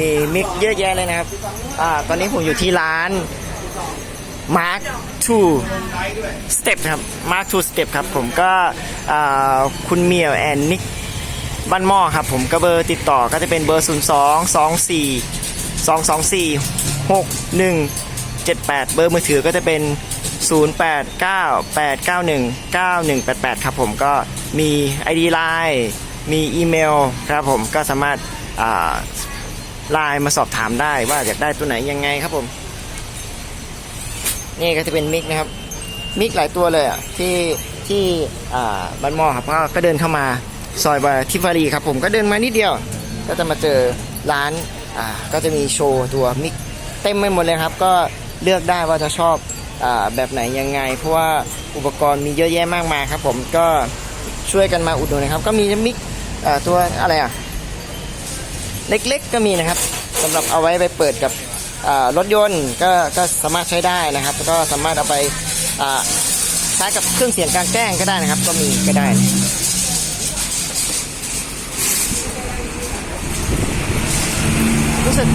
มีมิกเยอะแยะเลยนะครับอ่าตอนนี้ผมอยู่ที่ร้าน Mark 2 Step ครับ Mark 2 Step ครับ ผมก็คุณเมียวแอนนิกบ้านหม้อครับ ผมก็เบอร์ติดต่อก็จะเป็นเบอร์ 0 2 2 4 2 2 4 6 1 7 8 เบอร์มือถือก็จะเป็น 0 8 9 8 9 1 9 1 8 8 ครับผมก็มี ID Line มีอีเมลครับผมก็สามารถ ไลน์มาสอบถามได้ว่าอยากได้ตัวไหนยังไงครับผม นี่ก็จะเป็นมิกนะครับ มิกหลายตัวเลยอะที่ที่บ้านมอครับก็ก็เดินเข้ามาซอยบาทิฟารีครับผมก็เดินมานิดเดียว ก็จะมาเจอร้านอ่าก็จะมีโชว์ตัวมิกเต็มไปหมดเลยครับ ก็เลือกได้ว่าจะชอบอแบบไหนยังไง เพราะว่าอุปกรณ์มีเยอะแยะมากมายครับ ผมก็ช่วยกันมาอุดหนุนนะครับ ก็มีมิกตัวอะไรอะ เล็กๆก็มีนะครับสำหรับเอาไว้ไปเปิดกับรถยนต์ก็ก็สามารถใช้ได้นะครับแล้วก็สามารถเอาไปใช้กับเครื่องเสียงกลางแจ้งก็ได้นะครับ ก็มีก็ได้รู้สึก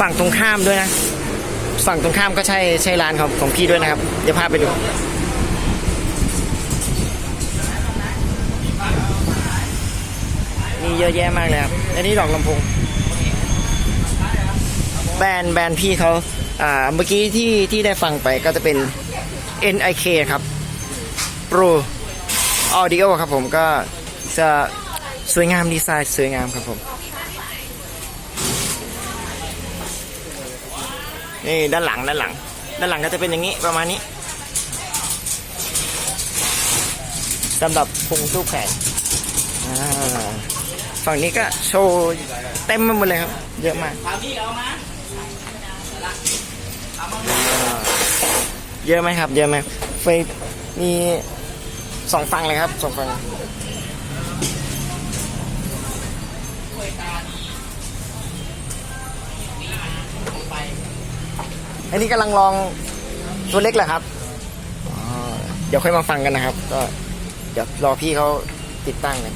ฝั่งตรงข้ามด้วยนะ ฝั่งตรงข้ามก็ใช่ใช่ร้านของของพี่ด้วยนะครับ เดี๋ยวพาไปดู มีเยอะแยะมากเลยครับอันนี้ดอกลำโพงแบรนด์แบรนด์พี่เขาอ่าเมื่อกี้ที่ที่ได้ฟังไปก็จะเป็น NIK ครับ Pro Audio ครับผมก็จะสวยงามดีไซน์สวยงามครับผม นี่ด้านหลังด้านหลัง ด้านหลังก็จะเป็นอย่างนี้ประมาณนี้สำหรับพุงตู้แขนอ่า ฝั่งนี้ก็โชว์เต็มไปหมดเลยครับ เยอะมากเยอะไหมครับ เยอะไหมไฟมีสองฝั่งเลยครับสองฝั่งอันนี้กำลังลองตัวเล็กแหละครับเดี๋ยวค่อยมาฟังกันนะครับ ก็เดี๋ยวรอพี่เขาติดตั้งกัน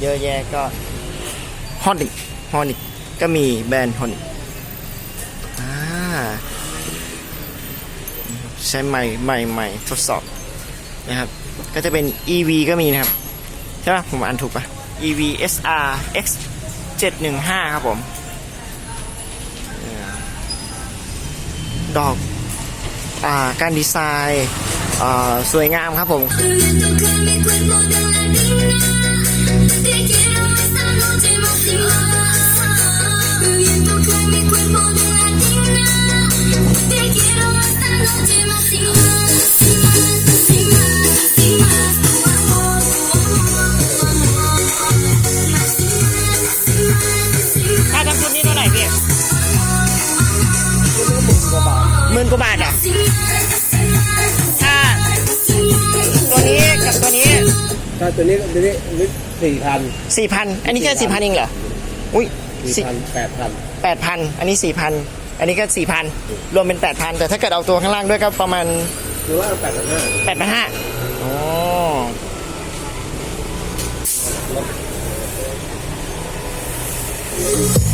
เยอะแยะก็ฮอนิกฮอนิกก็มีแบรนด์ฮอนิกอ่าใช้ใหม่ใหม่ใหม่ทดสอบนะครับ ก็จะเป็น EV ก็มีนะครับ ใช่ป่ะผมอ่านถูกป่ะ EV SR X 715 ครับผม ดอกอ่าการดีไซน์สวยงามครับผม cuerpo de una niña. Te quiero esta noche más. ตัวนี้ตัวนี้สี่พันสี่พันอันนี้แค่สี่พันเองเหรออุ้ยสี่พันแปดพันแปดพันอันนี้สี่พันอันนี้ก็สี่พันรวมเป็นแปดพันแต่ถ้าเกิดเอาตัวข้างล่างด้วยก็ประมาณหรือว่าแปดพันห้าแปดพันห้าอ๋ออัน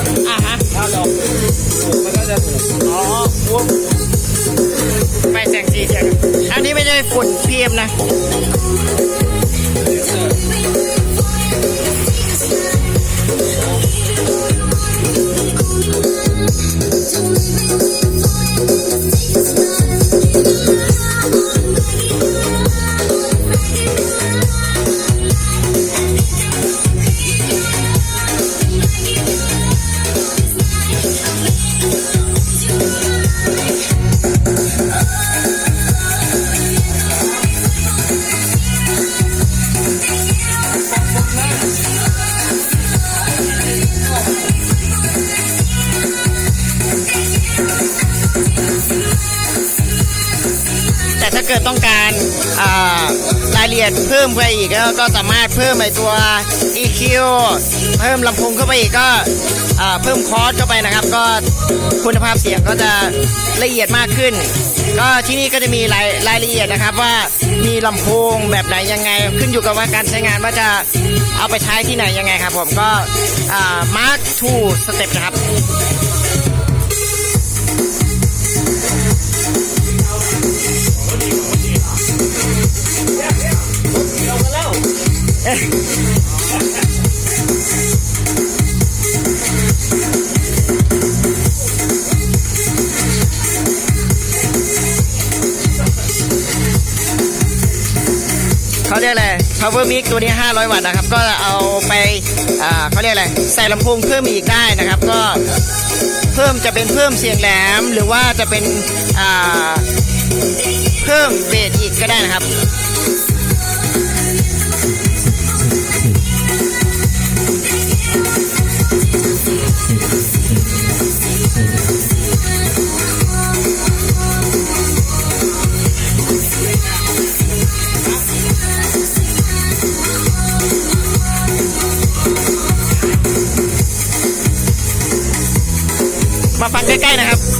อาดอกอะอะฮะถ้าดอกถูกมันก็จะถูกอ๋อพวกไปแสงสีเสียงอันนี้ไม่ใช่ฝุ่นพีเอ็มนะ เกิดต้องการรายละเอียดเพิ่มไปอีกก็สามารถเพิ่มไอตัว EQ เพิ่มลำโพงเข้าไปอีกก็เพิ่มคอร์สเข้าไปนะครับ ก็คุณภาพเสียงก็จะละเอียดมากขึ้น ก็ที่นี่ก็จะมีรายรายละเอียดนะครับว่ามีลำโพงแบบไหนยังไง ขึ้นอยู่กับว่าการใช้งานว่าจะเอาไปใช้ที่ไหนยังไงครับผมก็อ่า Mark 2 Step นะครับ เขาเรียกอะไร power mic ตัวนี้ 500 วัตต์นะครับ ก็เอาไปเขาเรียกอะไร ใส่ลำโพงเพิ่มอีกได้นะครับ ก็เพิ่มจะเป็นเพิ่มเสียงแหลม หรือว่าจะเป็นเพิ่มเบสอีกก็ได้นะครับ ฟังใกล้ๆนะครับ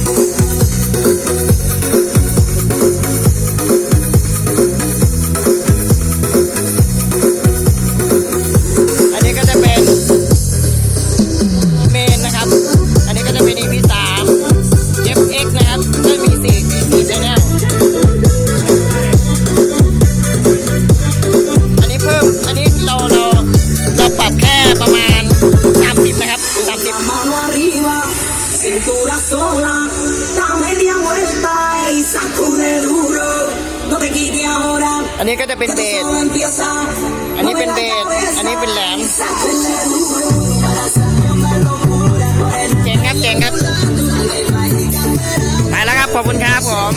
อันนี้ก็จะเป็นเบส อันนี้เป็นเบส อันนี้เป็นแหลมเจ๋งครับเจ๋งครับ ไปแล้วครับ ขอบคุณครับผม